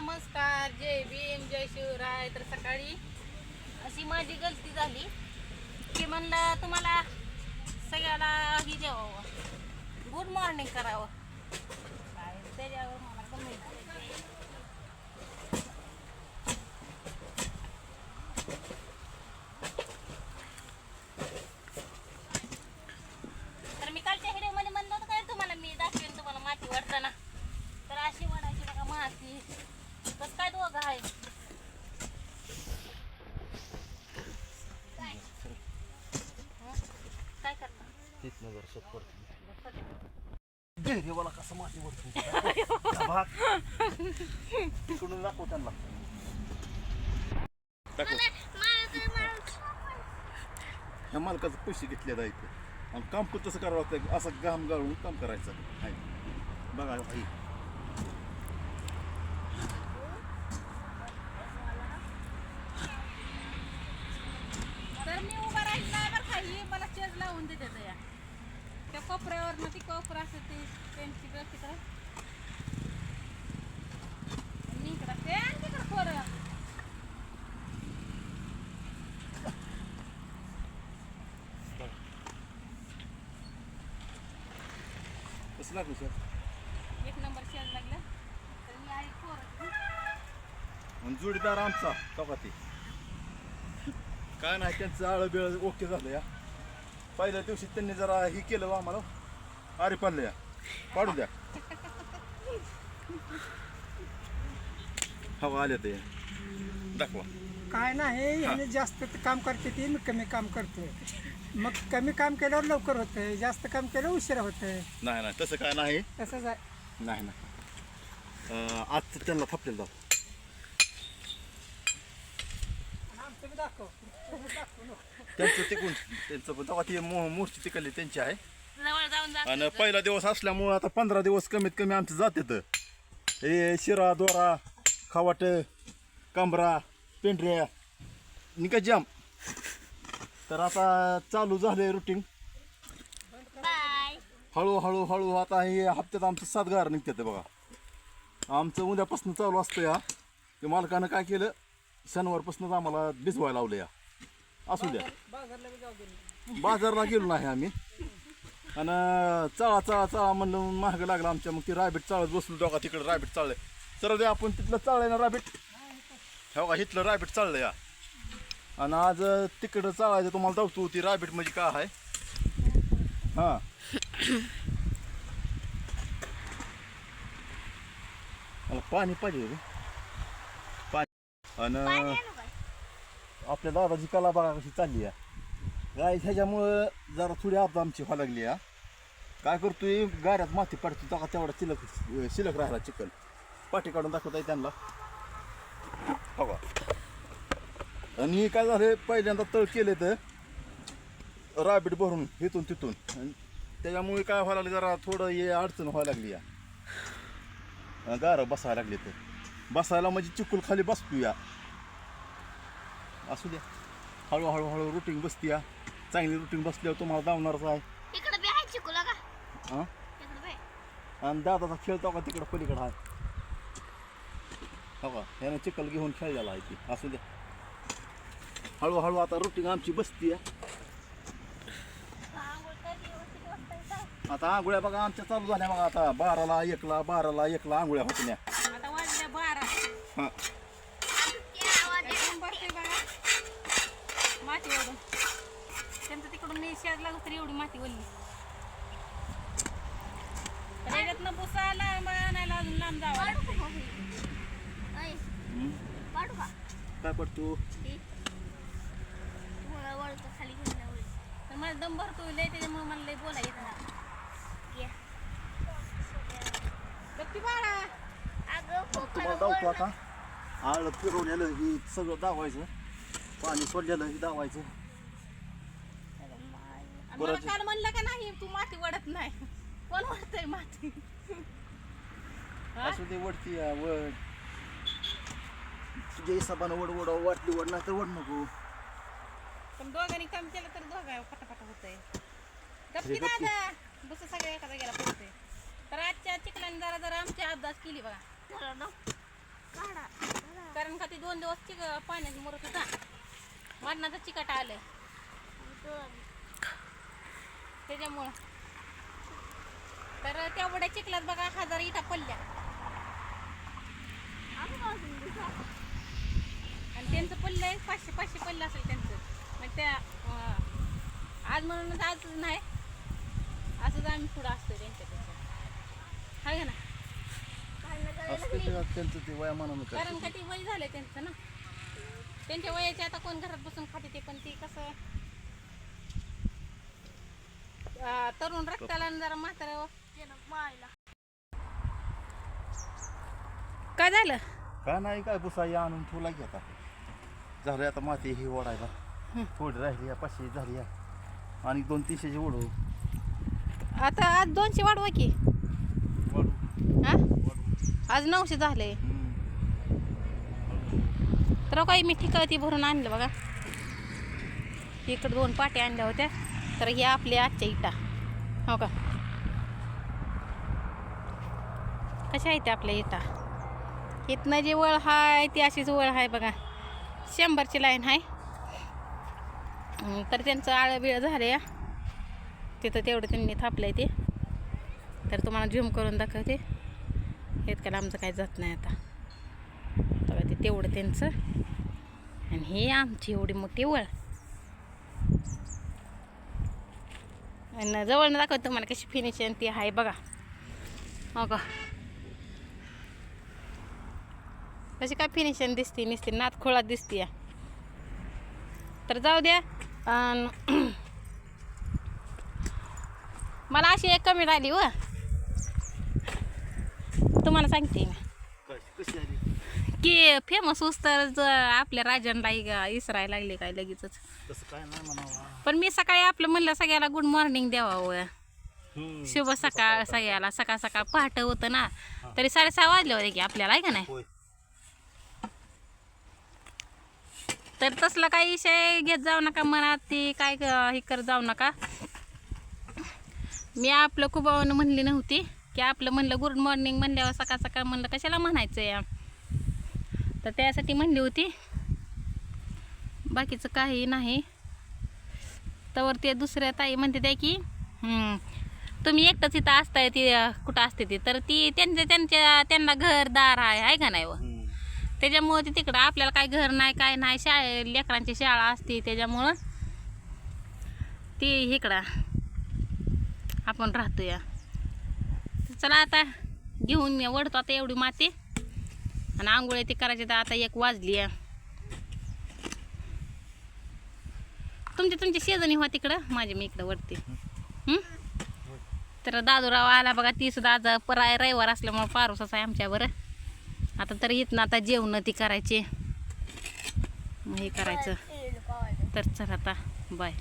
नमस्कार जय भीम जय शिवराय. तर सकाळी अशी माझी गलती झाली की म्हणलं तुम्हाला सगळ्याला ही जेवावं गुड मॉर्निंग करावं. काय त्याच्यावर मला comment तर मी कालच्या व्हिडिओमध्ये म्हणलं काय तुम्हाला मी दाखवेन तुम्हाला माती वाढताना. तर अशी वाढायची बघा माती. कसं काय दोघं आहे? काय? हं? काय करता? तिथनं जर शक पडतो देवाला कसं माती वरतो तिकडून दाखव त्यांना. दाखव. ह्या मालकाचं पैसे घेतले इथे आणि काम पण तसं करावं लागतं असं घाम गाळून काम करायचं. आहे बघा भाई तर मी उभा राहिली नाही बरं का ही मला चेज लावून देते या कोपऱ्यावर ती कोपरा असते ती त्यांची बघ तिकडं आणि इकडं आणि तिकडं थोडं कसं लागलं सर एक नंबर शेज लागलं तर मी आई आणि जोडीदार आमचा बघा ते काय नाही त्यांचं आळं बिळ ओके झालं या पहिल्या दिवशी त्यांनी जरा हे केलं आम्हाला अरे पाडलं या. पाडू द्या. हवा आल्या ते दाखवा. काय नाही याने जास्त काम करते ती मी कमी काम करतोय मग कमी काम केल्यावर लवकर होतंय जास्त काम केल्यावर उशिरा होतंय. नाही नाही तसं काय नाही. तसंच आहे. नाही नाही. अं, आज त्यांना थापलेलं जाऊ आमचं बी दाखव. त्यांचं तिकून त्यांचं पण. तेव्हा ती मू- मूर्ती तिकडली त्यांची आहे. जवळ जाऊन जा आणि पहिला दिवस असल्यामुळं आता पंधरा दिवस कमीत कमी आमचं जातात हे शिरा दोरा खावाट कांबरा पेंढऱ्या निका जाम. तर आता चालू झालंय रुटीन बाय. हळूहळू हळू आता हे हप्त्यात आमचं सात गार निघतात बघा. आमचं उद्यापासून चालू असतं या. की मालकानं काय केलं? शनिवारपासूनच आम्हाला भिजवायला लावलं या. असू द्या. बाजारला गेलो नाही आम्ही. आणि चळा चळा चळा म्हणलं महाग लागला आमच्या मग ती राबीट चाळत बसलो दोघा तिकडे राबीट चाललंय तर द्या आपण तिथलं चाललंय ना राबीट हो का इथलं राबीट चाललं या आणि आज तिकडं चालायचं तुम्हाला दावतो ती राबीट म्हणजे काय आहे. हां. मला पाणी पाहिजे रे. पाणी. आणि आपल्या दादाची कला बघा कशी चालली आहे. गाय ह्याच्यामुळं जरा थोडी आप आमची व्हायला लागली हा. काय करतोय? गाड्यात माती पडते तेव्हा तेवढा चिलक शिलक राहिला चिकन पाठी काढून दाखवता येईल त्यांना. हो का आणि काय झालं पहिल्यांदा तळ केले तर राबीट भरून इथून तिथून. त्याच्यामुळे काय व्हायला लागलं जरा थोडं हे अडचण व्हायला लागली या गारं बसायला लागले तर बसायला म्हणजे चिकूल खाली बसतो या असू द्या. हळूहळू हळू रुटीन बसती या चांगली रुटीन बसल्यावर तुम्हाला दावणारच आहे. इकडे बी आहे चिकुला का हां? इकडे बी आणि दादाचा खेळतो का तिकडं पलीकडं आहे. हो का? यानं चिकल घेऊन खेळलेला आहे ती. असू द्या. हळूहळू आता रुटीन आमची बसती आहे आता आंघोळ्या बघा आमच्या चालू झाल्या बघा आता. बाराला एकला बाराला एकला आंघोळ्या होत्या आता वाजल्या बारा. हां एकदम भरते बघा माती ओढून त्यांचं लागत तरी एवढी माती पुसा लांब आणायला अजून लांब जावं लागतं हम्म. काय पडतो? तर मला दम भरतो लय त्याच्यामुळे मला लय बोला येत बाळा. तुम्हाला दावतो आता. आळं फिरवलेलं ही सगळं दावायचं पाणी सोडलेलं ही दावायचं मला काल म्हणलं का नाही तू माती वडत नाही. कोण वडतय माती? हा? असू दे वडती या, वड. तुझ्या हिसाबानं वड वड वाटली वड नाही तर वड नको. पण दोघांनी कमी केलं तर दोघा पटापट होतंय. गप्पी हे गप्पी. दादा? बस सगळ्या एका जागेला पडतंय तर आजच्या चिकलाने जरा जरा आमची अभ्यास केली बघा. कारण का ते दोन दिवस चिक पाण्यात मुरत होता. मरणाचा चिकट आलंय. त्याच्यामुळं. तर तेवढ्या चिखलात बघा हजार इटा पडल्या. आणि त्यांचं पडलं आहे पाचशे पाचशे पडलं असेल त्यांचं. मग त्या आज म्हणूनच आज नाही. असंच आम्ही पुढं असतो त्यांच्यापेक्षा. हाय ना? त्यांचं ते वयामानानं कारण. का ते वय झालंय त्यांचं ना? त्यांच्या वयाचे आता कोण घरात बसून खाते ते पण ती कसं? अं, तरुण रक्ताला आणि जरा म्हातारा काय झालं? काय नाही काय बुसाई आणून ठेवला की आता. झालं आता माती ही ओढायला. थोडी राहिली या पाचशे झाली या. आणि दोन तीनशेची ओढू आता आज दोनशे वाढवा की. वाढू. हा आज नऊशे झाले. हम्म. तर काही मी ठिकाणी भरून आणलं बघा. इकडं दोन पाट्या आणल्या होत्या. तर हे आपल्या आजच्या इटा. हो का? कशा आहेत त्या आपल्या इटा? इथनं जी वळ आहे ती अशीच वळ आहे बघा. शंभरची लाईन आहे तर त्यांचं आळं बिळं झालं या तिथं तेवढं त्यांनी थापलंय ते. तर तुम्हाला झूम करून दाखवते. इतक्याला आमचं काही जात नाही आता. बघा ते तेवढं त्यांचं. आणि हे आमची एवढी मोठी वळ. आणि जवळनं दाखवतो तुम्हाला कशी फिनिशिंग ती आहे बघा. हो का? कशी काय फिनिशिंग दिसते नुसती नात खोळात दिसते तर जाऊ द्या. अन मला अशी एक कमी राहिली व. तुम्हाला सांगते मी. की फेमस तर ज- आपल्या राजांना इसरायला लागले काय लगेचच. तसं काय नाही म्हणावं. पण मी सकाळी आपलं म्हणलं सगळ्याला गुड मॉर्निंग द्यावं. शुभ सकाळ सगळ्याला सकाळ सकाळ पहाटे होतं ना. तरी साडेसहा वाजले होते की आपल्याला आहे का नाही? तर तसला काही विषय घेत जाऊ नका मनात ती काय हे करत जाऊ नका. मी आपलं कुबावून म्हणली नव्हती की आपलं म्हणलं गुड मॉर्निंग म्हणल्यावर सकाळ सकाळ म्हणलं कशाला म्हणायचं या तर त्यासाठी म्हणली होती. बाकीचं काही नाही. तर ते दुसऱ्या ताई म्हणते त्या की हम्म, तुम्ही एकटंच इथं असताय ती कुठं असते ती? तर ती त्यांच्या त्यांच्या त्यांना घरदार आहे आहे का नाही व. त्याच्यामुळं ते तिकडं आपल्याला काय घर नाही काय नाही शाळे लेकरांची शाळा असते त्याच्यामुळं ती इकडं आपण राहतो या चला आता घेऊन या, वढतो आता एवढी माती. आणि आंघोळी ते करायचे तर आता एक वाजली आहे. तुमच्या तुमच्या शेजणी व्हा तिकडं? माझ्या मी इकडं वरती. तर दादूराव आला बघा ती सुद्धा आज पराय रविवार असल्यामुळं पारोसाच आहे आमच्यावर आता तर इथनं आता जेवण ती करायची. मग हे करायचं. तर चला आता बाय.